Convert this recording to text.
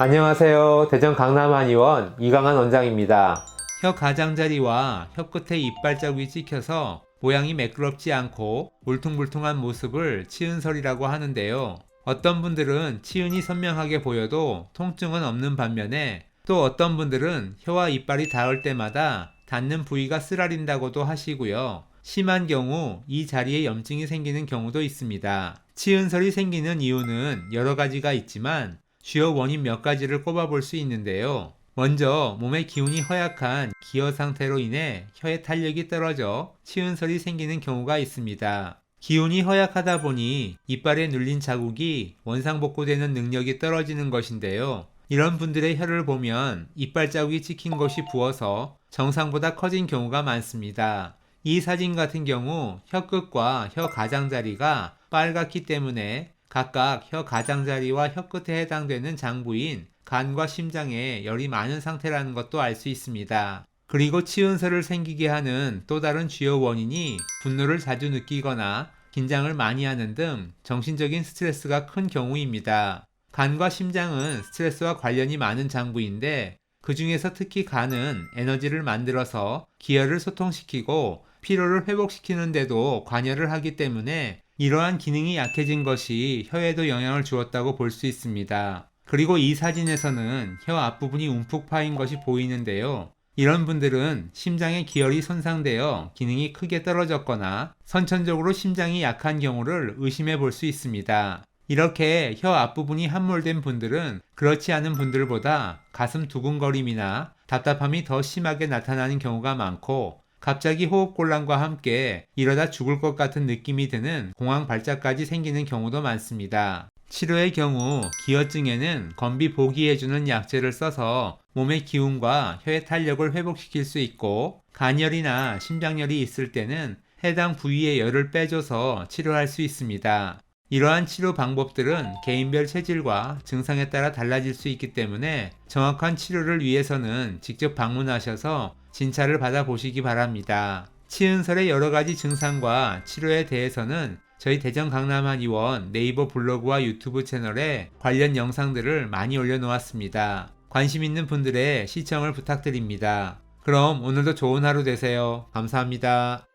안녕하세요. 대전 강남한의원 이강한 원장입니다. 혀 가장자리와 혀 끝에 이빨 자국이 찍혀서 모양이 매끄럽지 않고 울퉁불퉁한 모습을 치은설이라고 하는데요. 어떤 분들은 치은이 선명하게 보여도 통증은 없는 반면에 또 어떤 분들은 혀와 이빨이 닿을 때마다 닿는 부위가 쓰라린다고도 하시고요. 심한 경우 이 자리에 염증이 생기는 경우도 있습니다. 치은설이 생기는 이유는 여러 가지가 있지만 주요 원인 몇 가지를 꼽아볼 수 있는데요. 먼저 몸의 기운이 허약한 기어 상태로 인해 혀의 탄력이 떨어져 치은설이 생기는 경우가 있습니다. 기운이 허약하다 보니 이빨에 눌린 자국이 원상복구되는 능력이 떨어지는 것인데요. 이런 분들의 혀를 보면 이빨 자국이 찍힌 곳이 부어서 정상보다 커진 경우가 많습니다. 이 사진 같은 경우 혀 끝과 혀 가장자리가 빨갛기 때문에 각각 혀 가장자리와 혀 끝에 해당되는 장부인 간과 심장에 열이 많은 상태라는 것도 알 수 있습니다. 그리고 치은설을 생기게 하는 또 다른 주요 원인이 분노를 자주 느끼거나 긴장을 많이 하는 등 정신적인 스트레스가 큰 경우입니다. 간과 심장은 스트레스와 관련이 많은 장부인데 그 중에서 특히 간은 에너지를 만들어서 기혈을 소통시키고 피로를 회복시키는데도 관여를 하기 때문에 이러한 기능이 약해진 것이 혀에도 영향을 주었다고 볼 수 있습니다. 그리고 이 사진에서는 혀 앞부분이 움푹 파인 것이 보이는데요. 이런 분들은 심장의 기혈이 손상되어 기능이 크게 떨어졌거나 선천적으로 심장이 약한 경우를 의심해 볼 수 있습니다. 이렇게 혀 앞부분이 함몰된 분들은 그렇지 않은 분들보다 가슴 두근거림이나 답답함이 더 심하게 나타나는 경우가 많고 갑자기 호흡곤란과 함께 이러다 죽을 것 같은 느낌이 드는 공황 발작까지 생기는 경우도 많습니다. 치료의 경우 기혈증에는 건비 보기해주는 약제를 써서 몸의 기운과 혀의 탄력을 회복시킬 수 있고 간열이나 심장열이 있을 때는 해당 부위의 열을 빼줘서 치료할 수 있습니다. 이러한 치료 방법들은 개인별 체질과 증상에 따라 달라질 수 있기 때문에 정확한 치료를 위해서는 직접 방문하셔서 진찰을 받아보시기 바랍니다. 치은설의 여러 가지 증상과 치료에 대해서는 저희 대전 강남한 의원 네이버 블로그와 유튜브 채널에 관련 영상들을 많이 올려놓았습니다. 관심 있는 분들의 시청을 부탁드립니다. 그럼 오늘도 좋은 하루 되세요. 감사합니다.